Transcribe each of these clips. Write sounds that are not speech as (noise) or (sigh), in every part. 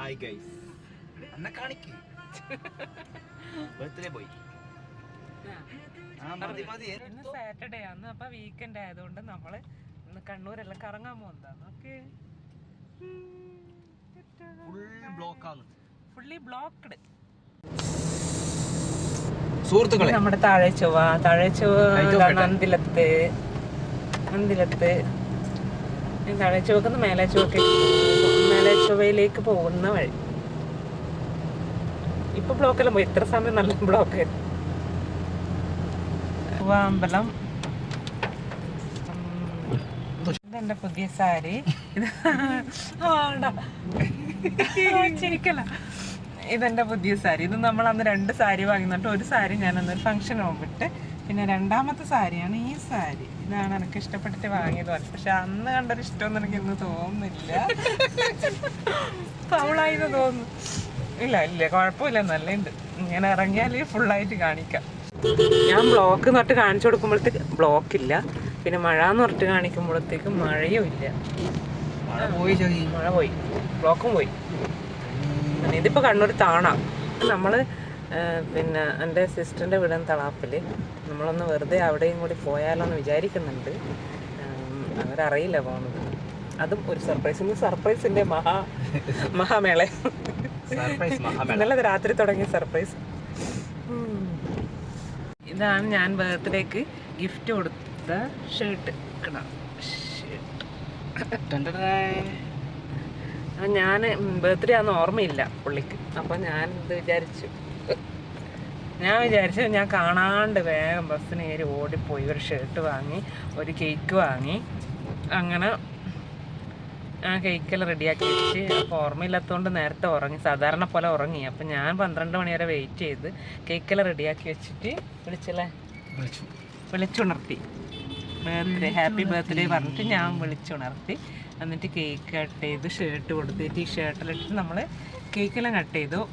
Hi guys എന്നെ കാണിക്ക്. Birthday പോയി ഇന്ന് സാറ്റർഡേ ആണ്. അപ്പൊ വീക്കെൻഡ് ആയതുകൊണ്ട് നമ്മൾ ഇന്ന് കണ്ണൂരെല്ലാം കറങ്ങാൻ പോകുന്നതാണ്. ഓക്കെ ഫുള്ളി ബ്ലോക്ക്ഡ് സുഹൃത്തുക്കളെ. നമ്മുടെ താഴെ ചൊവ്വ താഴെ ചൊവ്വ കയറ്റം നന്ദിലത്ത്. ഈ താഴെ ചുവക്കുന്ന മേലെ ചുവക്ക മേലെ ചുവയിലേക്ക് പോകുന്ന വഴി. ഇപ്പൊ ബ്ലോക്കെല്ലാം പോയി ഇത്ര സമയം നല്ല ബ്ലോക്ക് അമ്പലം ഇതെന്റെ പുതിയ സാരി. ഇതെന്റെ പുതിയ സാരി. ഇത് നമ്മൾ അന്ന് രണ്ട് സാരി വാങ്ങുന്നുണ്ട് ഒരു സാരി ഞാൻ അന്നൊരു ഫംഗ്ഷൻ പോകുമ്പിട്ട് പിന്നെ രണ്ടാമത്തെ സാരിയാണ് ഈ സാരി. ഇതാണ് എനിക്ക് ഇഷ്ടപ്പെട്ടിട്ട് വാങ്ങിയത് പക്ഷെ അന്ന് കണ്ടൊരു ഇഷ്ടമൊന്നും എനിക്ക് ഇന്ന് തോന്നുന്നില്ല. ഫൗളായിന്ന് തോന്നുന്നു. ഇല്ല ഇല്ല കുഴപ്പമില്ല. നല്ലുണ്ട് ഇങ്ങനെ ഇറങ്ങിയാൽ ഫുള്ളായിട്ട് കാണിക്കാം. ഞാൻ ബ്ലോക്ക് തൊട്ട് കാണിച്ചു കൊടുക്കുമ്പോഴത്തേക്ക് ബ്ലോക്ക് ഇല്ല. പിന്നെ മഴ എന്ന് പറഞ്ഞിട്ട് കാണിക്കുമ്പോഴത്തേക്ക് മഴയും ഇല്ല. മഴ പോയി മഴ പോയി. ബ്ലോക്കും പോയി. ഇതിപ്പോൾ കണ്ണൂർ താണ. നമ്മൾ പിന്നെ എന്റെ സിസ്റ്ററിന്റെ വീടും തളാപ്പിൽ നമ്മളൊന്ന് വെറുതെ അവിടെയും കൂടി പോയാലോ എന്ന് വിചാരിക്കുന്നുണ്ട് അവരറിയില്ല പോകുന്നത് അതും ഒരു സർപ്രൈസ് ഇന്ന് സർപ്രൈസിന്റെ മഹാ മഹാമേള. ഇന്നലെ രാത്രി തുടങ്ങിയ സർപ്രൈസ് ഇതാണ് ഞാൻ ബർത്ത്ഡേക്ക് ഗിഫ്റ്റ് കൊടുത്ത ഷർട്ട് ഞാൻ ബർത്ത്ഡേ ആണെന്ന് ഓർമ്മയില്ല പുള്ളിക്ക്. അപ്പോൾ ഞാൻ ഇത് വിചാരിച്ചു. ഞാൻ വിചാരിച്ചു ഞാൻ കാണാണ്ട് വേഗം ബസ്സിന് കയറി ഓടിപ്പോയി. ഒരു ഷർട്ട് വാങ്ങി ഒരു കേക്ക് വാങ്ങി. അങ്ങനെ ആ കേക്കെല്ലാം റെഡിയാക്കി വെച്ച്. അപ്പോൾ ഓർമ്മയില്ലാത്തതുകൊണ്ട് നേരത്തെ ഉറങ്ങി. സാധാരണ പോലെ ഉറങ്ങി. അപ്പം ഞാൻ പന്ത്രണ്ട് മണി വരെ വെയിറ്റ് ചെയ്ത് കേക്കെല്ലാം റെഡിയാക്കി വെച്ചിട്ട് വിളിച്ചല്ലേ? വിളിച്ചു. വിളിച്ചുണർത്തി. ബർത്ത്ഡേ ഹാപ്പി ബർത്ത്ഡേ പറഞ്ഞിട്ട് ഞാൻ വിളിച്ചുണർത്തി. എന്നിട്ട് കേക്ക് കട്ട് ചെയ്ത് ഷർട്ട് കൊടുത്തിട്ട് ഈ ഷർട്ടിലിട്ട് നമ്മൾ കേക്കെല്ലാം കട്ട് ചെയ്തു.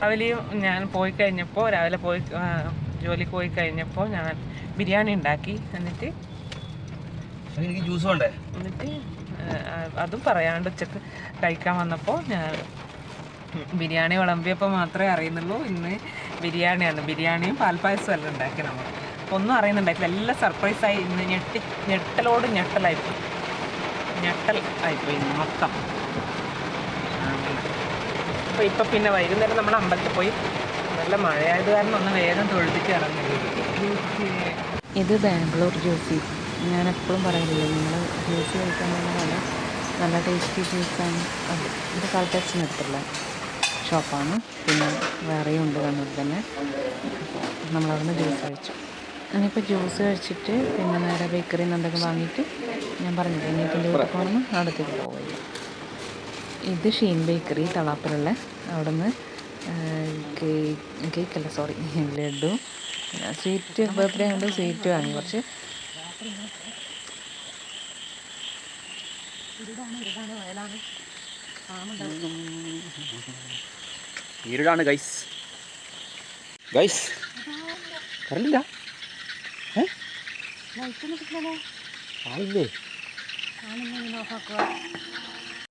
രാവിലെ ഞാൻ പോയി കഴിഞ്ഞപ്പോൾ രാവിലെ പോയി ജോലിക്ക് പോയി കഴിഞ്ഞപ്പോൾ ഞാൻ ബിരിയാണി ഉണ്ടാക്കി. എന്നിട്ട് എനിക്ക് ജ്യൂസ് വേണ്ടേ? എന്നിട്ട് അതും പറയാണ്ട് ഉച്ചയ്ക്ക് കഴിക്കാൻ വന്നപ്പോൾ ഞാൻ ബിരിയാണി വിളമ്പിയപ്പോൾ മാത്രമേ അറിയുന്നുള്ളൂ. ഇന്ന് ബിരിയാണിയാണ്. ബിരിയാണിയും പാൽപ്പായസവും എല്ലാം ഉണ്ടാക്കി നമ്മൾ ഒന്നും അറിയുന്നുണ്ടായിട്ടില്ല. എല്ലാം സർപ്രൈസായി ഇന്ന് ഞെട്ടി ഞെട്ടലോട് ഞെട്ടലായിപ്പോയി ഞെട്ടൽ ആയിപ്പോയി മൊത്തം. അപ്പോൾ ഇപ്പം പിന്നെ വൈകുന്നേരം നമ്മൾ അമ്പലത്തിൽ പോയി നല്ല മഴയായത് കാരണം ഒന്ന് വേഗം തൊഴുതിച്ച് ഇറങ്ങി. ഇത് ബാംഗ്ലൂർ ജ്യൂസി. ഞാൻ എപ്പോഴും പറയുന്നില്ല നിങ്ങൾ ജ്യൂസ് കഴിക്കാൻ പറഞ്ഞാൽ നല്ല ടേസ്റ്റി ജ്യൂസാണ് അത് ഇത് കാൽറ്റാക്സിന് അടുത്തുള്ള ഷോപ്പാണ് പിന്നെ വേറെയും ഉണ്ട് കണ്ണൂർ തന്നെ. നമ്മളവിടുന്ന് ജ്യൂസ് കഴിച്ചു. ഇനിയിപ്പോൾ ജ്യൂസ് കഴിച്ചിട്ട് പിന്നെ നേരെ ബേക്കറിയിൽ നിന്ന് എന്തൊക്കെ വാങ്ങിയിട്ട് ഞാൻ പറഞ്ഞില്ല ഇനി ഇതിന്റെ വീട്ടിൽ പോകണമെന്ന് അടുത്തേക്ക് പോവില്ല ഇത് ഷീൻ ബേക്കറി തളാപ്പിലുള്ള അവിടെ നിന്ന് കേക്ക് കേക്കല്ല സോറി (laughs) ലഡു. സ്വീറ്റ് ബർത്ത്ഡേ കൊണ്ട് സ്വീറ്റ് വാങ്ങി. കുറച്ച് ഇരുടാണ് ഗൈസ് ഗൈസ് കറണ്ടില്ല. ഏ? ആയില്ലേ കുഴപ്പമൊന്നുമില്ല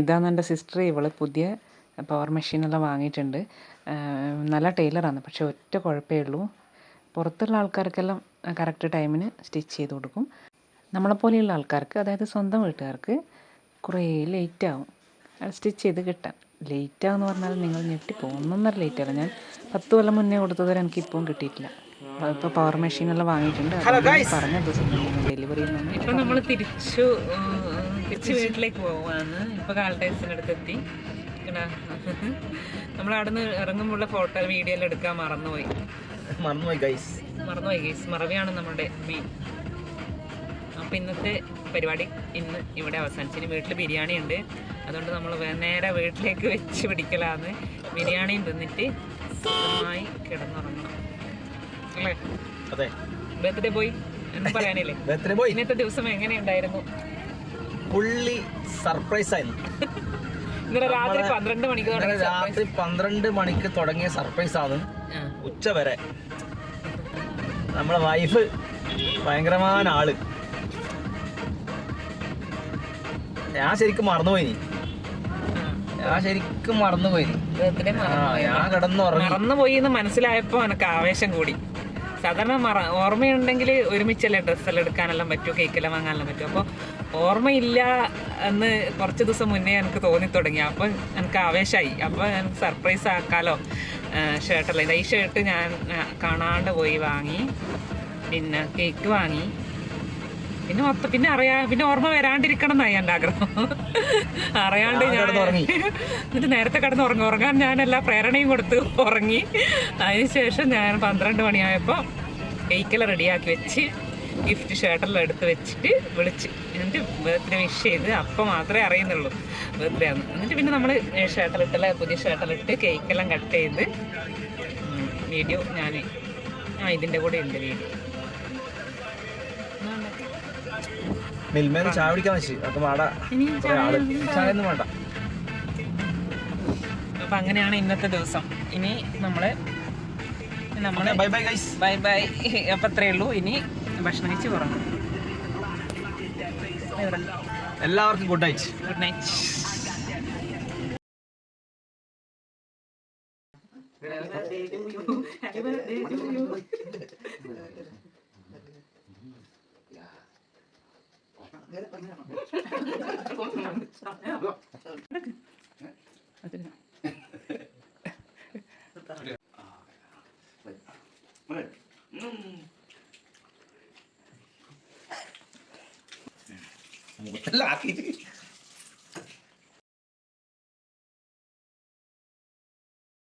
ഇതാണ് എന്റെ സിസ്റ്റർ ഇവൾ പുതിയ പവർ മെഷീനെല്ലാം വാങ്ങിയിട്ടുണ്ട്. നല്ല ടൈലറാണ് പക്ഷെ ഒറ്റ കുഴപ്പമേ ഉള്ളൂ. പുറത്തുള്ള ആൾക്കാർക്കെല്ലാം കറക്റ്റ് ടൈമിന് സ്റ്റിച്ച് ചെയ്ത് കൊടുക്കും. നമ്മളെപ്പോലെയുള്ള ആൾക്കാർക്ക് അതായത് സ്വന്തം വീട്ടുകാർക്ക് കുറേ ലേറ്റ് ആവും. സ്റ്റിച്ച് ചെയ്ത് കിട്ടാൻ. ലേറ്റ് ആവെന്ന് പറഞ്ഞാൽ നിങ്ങൾ ഞെട്ടിപ്പോകും ഒന്നൊന്നര ലേറ്റ് അല്ല. ഞാൻ പത്ത് കൊല്ലം മുന്നേ കൊടുത്തതുവരെ എനിക്ക് ഇപ്പം കിട്ടിയിട്ടില്ല ഇപ്പോൾ പവർ മെഷീനെല്ലാം വാങ്ങിയിട്ടുണ്ട്. പറഞ്ഞ ദിവസം ഡെലിവറി ഇപ്പം നമ്മൾ തിരിച്ചു തിരിച്ച് വീട്ടിലേക്ക് പോവാണ്. ഇപ്പോൾ കാൽട്ടൈസിന്റെ അടുത്തെത്തി. നമ്മൾ അവിടെ നിന്ന് ഇറങ്ങുമ്പോഴുള്ള ഫോട്ടോ വീഡിയോ എല്ലാം എടുക്കാൻ മറന്നുപോയി. മറന്നുപോയി ഗൈസ് മറന്നുപോയി ഗൈസ് മറവിയാണ് നമ്മുടെ മെയിൻ അപ്പം ഇന്നത്തെ പരിപാടി ഇന്ന് ഇവിടെ അവസാനിച്ചു. ഇനി വീട്ടിൽ ബിരിയാണി ഉണ്ട്. അതുകൊണ്ട് നമ്മൾ നേരെ വീട്ടിലേക്ക് വെച്ച് പിടിക്കലാന്ന്. ബിരിയാണിയും തിന്നിട്ട് സുഖമായി കിടന്നുറങ്ങണം. അല്ലേ അതെ. ബർത്ത്ഡേ പോയി എന്ന് പറയാനില്ലേ? (laughs) Birthday boy. ഇന്നത്തെ ദിവസം എങ്ങനെയുണ്ടായിരുന്നു? പുള്ളി സർപ്രൈസ് ആയിരുന്നു. ഇന്നലെ രാത്രി പന്ത്രണ്ട് മണിക്ക് രാത്രി പന്ത്രണ്ട് മണിക്ക് തുടങ്ങിയ സർപ്രൈസ് ആണ് ഉച്ച വരെ. നമ്മളെ വൈഫ് ഭയങ്കരമായ ആൾ. ഞാൻ ശരിക്കും മറന്നുപോയി ഞാൻ ശരിക്കും മറന്നുപോയി ഞാൻ കിടന്നുറങ്ങി. മറന്നുപോയി എന്ന് മനസ്സിലായപ്പോ എനിക്ക് ആവേശം കൂടി. സാധാരണ മറ ഓർമ്മയുണ്ടെങ്കിൽ ഒരുമിച്ചല്ലേ ഡ്രസ്സെല്ലാം എടുക്കാനെല്ലാം പറ്റൂ കേക്കെല്ലാം വാങ്ങാനെല്ലാം പറ്റും. അപ്പോൾ ഓർമ്മയില്ല എന്ന് കുറച്ച് ദിവസം മുന്നേ എനിക്ക് തോന്നി തുടങ്ങി അപ്പം എനിക്ക് ആവേശമായി അപ്പോൾ എനിക്ക് സർപ്രൈസ് ആക്കാലോ? ഷർട്ടല്ല ഈ ഷർട്ട് ഞാൻ കാണാണ്ട് പോയി വാങ്ങി. പിന്നെ കേക്ക് വാങ്ങി. പിന്നെ മൊത്തം പിന്നെ അറിയാ പിന്നെ ഓർമ്മ വരാണ്ടിരിക്കണം എന്നായി എന്റെ ആഗ്രഹം. അറിയാണ്ട് ഞാൻ ഞാൻ എന്നിട്ട് നേരത്തെ കിടന്ന് ഉറങ്ങി ഉറങ്ങാൻ ഞാൻ എല്ലാ പ്രേരണയും കൊടുത്ത് ഉറങ്ങി. അതിനുശേഷം ഞാൻ പന്ത്രണ്ട് മണിയായപ്പോൾ കേക്കെല്ലാം റെഡിയാക്കി വെച്ച് ഗിഫ്റ്റ് ഷർട്ടെല്ലാം എടുത്ത് വെച്ചിട്ട് വിളിച്ച്. എന്നിട്ട് ബർത്ത്ഡേ വിഷ് ചെയ്ത് അപ്പം മാത്രമേ അറിയുന്നുള്ളൂ ബർത്ത്ഡേ ആണ് എന്നിട്ട് പിന്നെ നമ്മൾ ഇട്ടല്ലേ പുതിയ ഷർട്ടിലിട്ട് ഇട്ട് കേക്കെല്ലാം കട്ട് ചെയ്ത് വീഡിയോ ഞാൻ ആ ഇതിന്റെ കൂടെ ഉണ്ട് വീഡിയോ മിൽമേന്ന് ചായ പിടിക്കാൻ വെച്ച്. അപ്പൊ വാട. ചായ ഒന്നും വേണ്ട. അപ്പൊ അങ്ങനെയാണ് ഇന്നത്തെ ദിവസം. ഇനി നമ്മൾ നമ്മൾ bye bye guys bye bye അപ്പൊ അത്രേ ഉള്ളൂ. ഇനി ഭക്ഷണം കഴിച്ച് പറഞ്ഞു എല്ലാവർക്കും ഗുഡ് നൈറ്റ് ഗുഡ് നൈറ്റ് എല്ലാം ആക്കിയിട്ട്